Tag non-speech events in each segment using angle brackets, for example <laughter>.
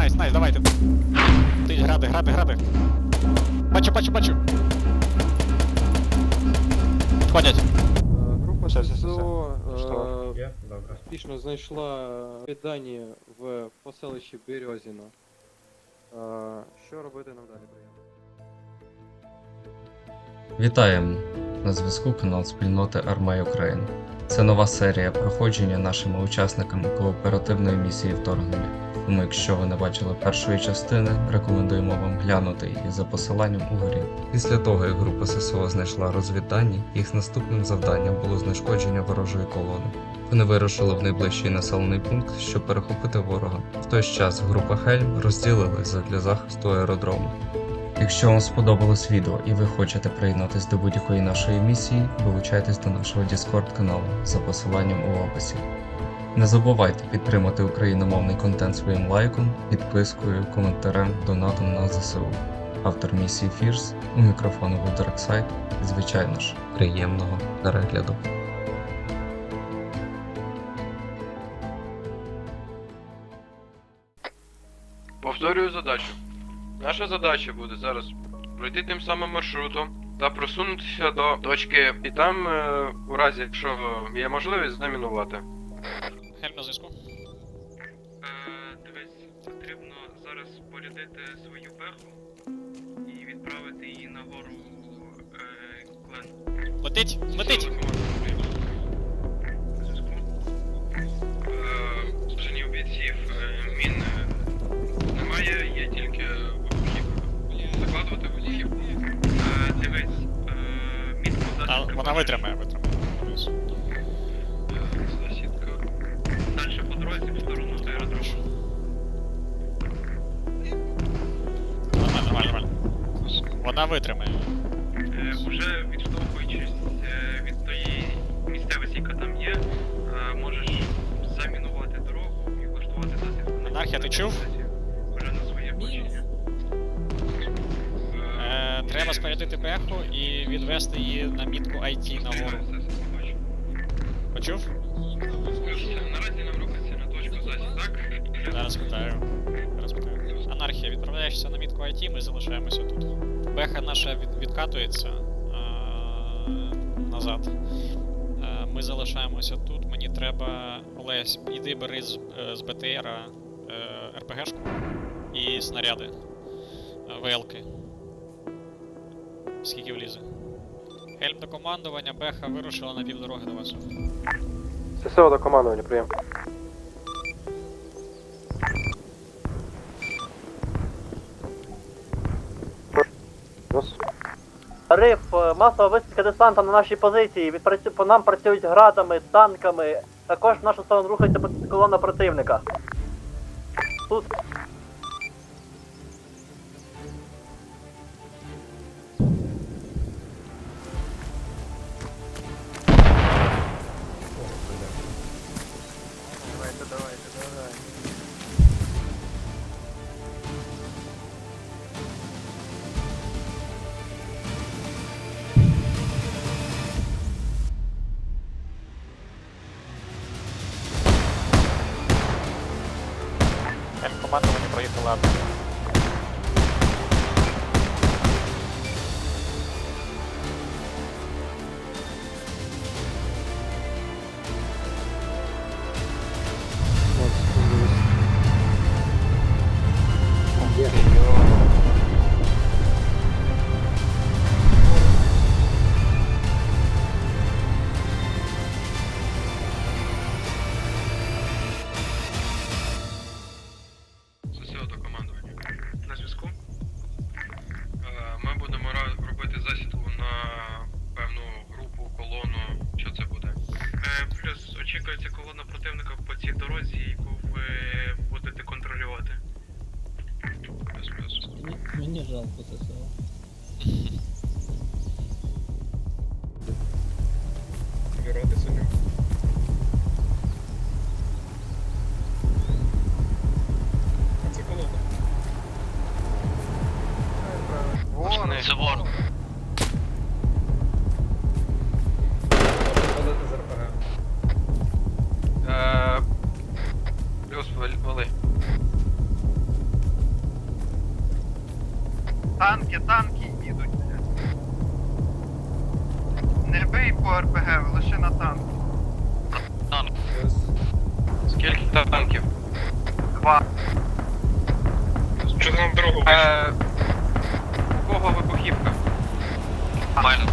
найс, найс, давайте. Ти гради, гради, гради. Бачу, бачу, бачу. Ходять. Е, Група Все, все, все, ССО все. е, Що? Є? Добре. успішно знайшла віддані в поселищі Березіно. Е, Що робити нам далі, приємно? Вітаємо! На зв'язку канал спільноти Армей Україн. Це нова серія проходження нашими учасниками кооперативної місії вторгнення. Тому, якщо ви не бачили першої частини, рекомендуємо вам глянути її за посиланням угорі. Після того, як група ССО знайшла розвіддані, їх наступним завданням було знешкодження ворожої колони. Вони вирушили в найближчий населений пункт, щоб перехопити ворога. В той час група Хельм розділилась для захисту аеродрому. Якщо вам сподобалось відео і ви хочете приєднатись до будь-якої нашої місії, долучайтесь до нашого Discord каналу за посиланням у описі. Не забувайте підтримати україномовний контент своїм лайком, підпискою, коментарем, донатом на ЗСУ. Автор місії Фірс у мікрофону був Дарксайд. Звичайно ж, приємного перегляду. Повторюю задачу. Наша задача буде зараз пройти тим самим маршрутом та просунутися до точки, і там, е, у разі, якщо є можливість, замінувати. Хель на зв'язку. Е, Дивись, потрібно зараз порядити свою пеху і відправити її нагору е, клен. Летить, летить! Зв'язку. Е, Зложені у бійців е, мін е, немає, є тільки. Закладувати вибухів. Е, Дивись, е, мітку А, засідка. вона витримає, витримає. Е, Засідка. Далі по дорозі в сторону аеродрому. Нормально, нормально, нормально. Вона витримає. Е, Уже відштовхуючись е, від тої місцевості, яка там є, е, можеш замінувати дорогу і влаштувати засідку. на Анархія, ти чув? Треба спорядити беху і відвести її на мітку IT нагору. Почув? Наразі нам рухається на точку засідку, так? Зараз питаю. Зараз питаю. Анархія, відправляєшся на мітку IT, ми залишаємося тут. Беха наша від, відкатується назад. Ми залишаємося тут. Мені треба. Олесь, іди бери з, е, з БТР е, РПГшку і снаряди. Е, ВЛки. Скільки влізе. Хельм до командування, Беха вирушила на півдороги до вас. ССО до командування, прийом. Риф, е, масова висадка десанта на нашій позиції. Відпрацю... По нам працюють градами, танками. Також в нашу сторону рухається колона противника. Тут проїхала. Скільки танків? Два. Що там дорогу? Е, у кого вибухівка? В мене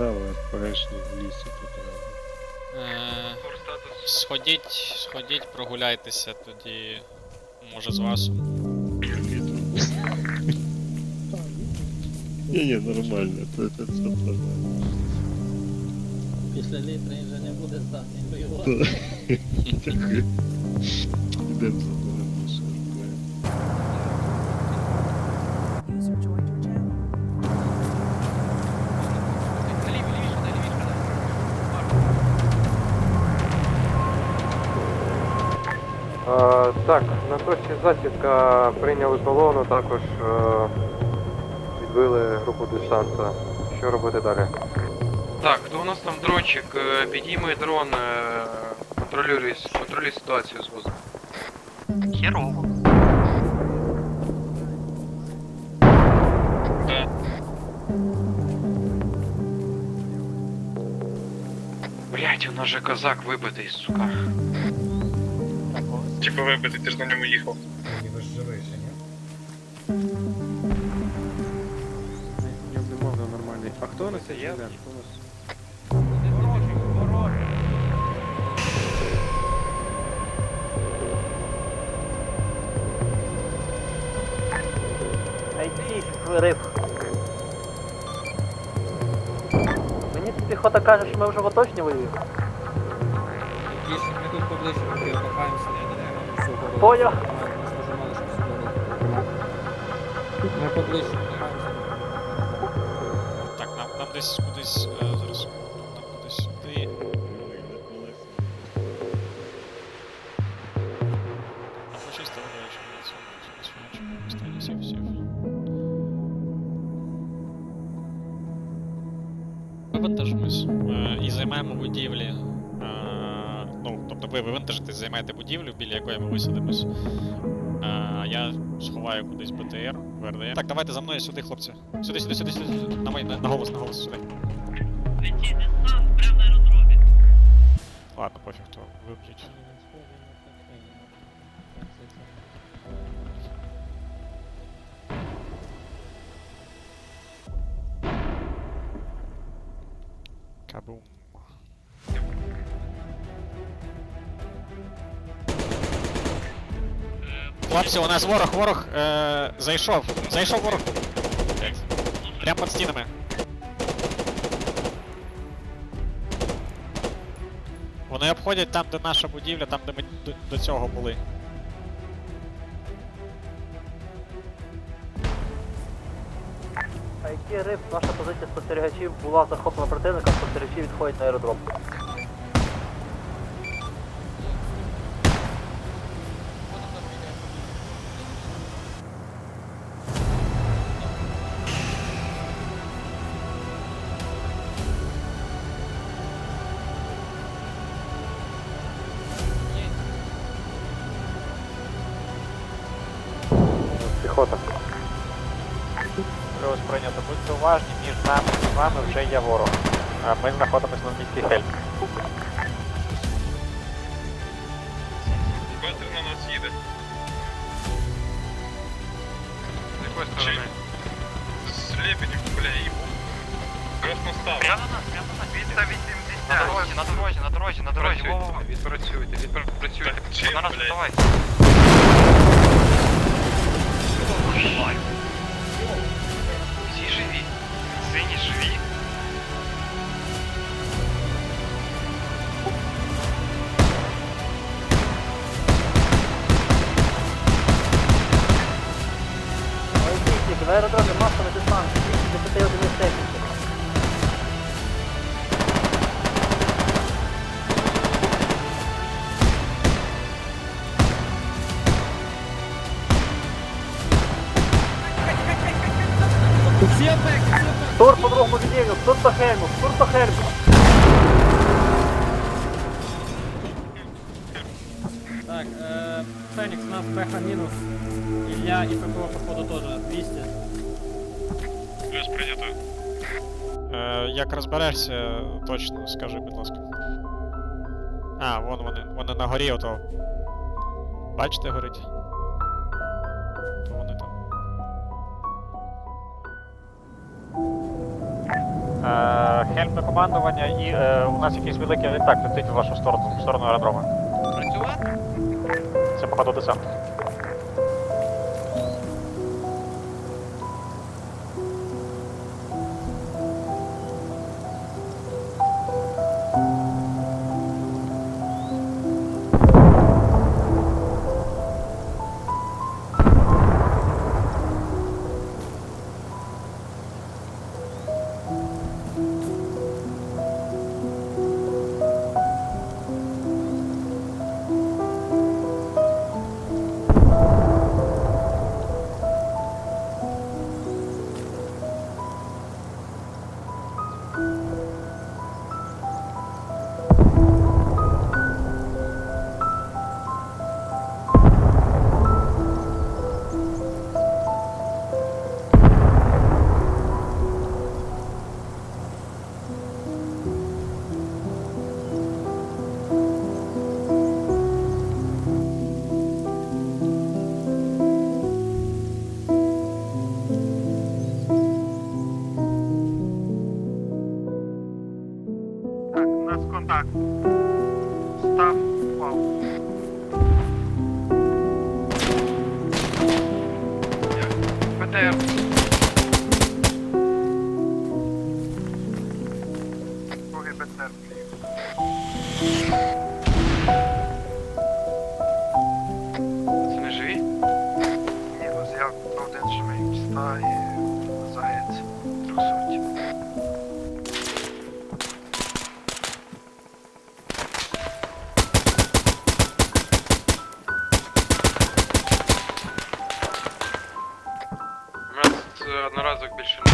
снаряди взяв, а ПГшні в лісі потрапив. е, сходіть, сходіть, прогуляйтеся тоді. Може з вас. <laughs> Ні, ні, нормально, це, це, це нормально. Після літра він вже не буде здатний воювати. <laughs> Дякую. Ідемо так, на точці засідка прийняли колону, також е, відбили групу десанта. Що робити далі? Так, хто у нас там дрончик? Е, Підійми дрон, е, контролюй, контролюй ситуацію з вузом. херово. Блять, у нас же козак вибитий, сука. Типа вибити, ти ж на ньому їхав. Я не можна нормальний. А хто у нас є? Хто у нас? Який риф? Мені піхота каже, що ми вже в оточні воюємо. Ми тут поближче покопаємося, я не знаю, Понял. Ми поближче покопаємося. Так, нам, нам десь кудись. Е, зараз. Нам кудись сюди. А почисти до речі, на цьому цьому останні сів сів. Вивантажимось е, і займаємо будівлі. Ну, тобто ви вивантажитесь, займаєте будівлю, біля якої ми висадимось. Е, я сховаю кудись БТР, ВРДР. Так, давайте за мною сюди, хлопці. Сюди, сюди, сюди, сюди. На, мой- на, на голос, на голос, сюди. Ладно, пофіг, то виб'ють. Кабум. Хлопці, у нас ворог, ворог е, зайшов. Зайшов ворог. Прямо під стінами. Вони обходять там, де наша будівля, там, де ми до, до цього були. А який риф? Наша позиція спостерігачів була захоплена противника, спостерігачі відходять на аеродром. Плюс прийнято, будьте уважні, між нами і вами вже є ворог. Е, Ми знаходимося на місці Хельм. Бетер на нас їде. З якої сторони? З Лебедів, бля, їбу. Красностав. Прямо на нас, прямо на нас. 280. На дорозі, на дорозі, на дорозі, на дорозі. Відпрацюйте, відпрацюйте. Так, чим, нас блядь? давай. Тур по другому відділу, тур по Хельму, тур по Хельму. Так, э, Феникс, нас Бэха минус. Илья и ППО, походу, тоже 200. Плюс прийнято. Е, як розберешся, точно скажи, будь ласка. А, вон вони, вони на горі ото. Бачите, горить? То вони Е, Хельм до командування і е, у нас якийсь великий літак летить в вашу сторону, в сторону аеродрому. Працювати? Це походу десант. Stop. Whoa. Yeah. Put them. Okay, put please. Одноразок більше не.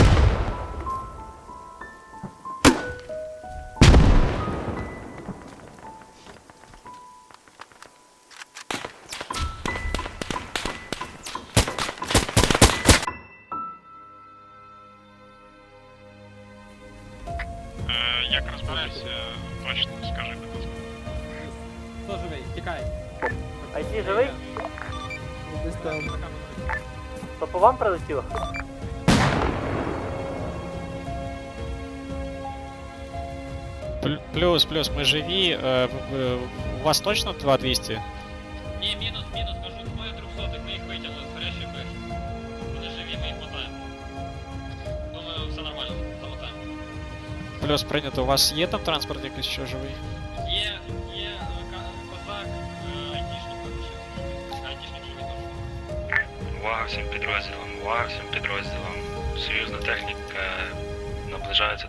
Е, Як розберешся, точно скажи, будь ласка. Кто живей? Текай. IT живий? То по вам прилетіло? Плюс, плюс, ми живі. Е, в- в- у вас точно 2200? Ні, мінус, мінус, кажу, двоє трьохсотих, ми їх витягли з гарячої бехи. Вони живі, ми їх мотаємо. Думаю, все нормально, замотаємо. Плюс прийнято, у вас є там транспорт якийсь що живий? Є, є е, ка- козак, е, айтішник залишився. Айтішник живий теж. Увага всім підрозділам, увага всім підрозділам. Союзна техніка наближається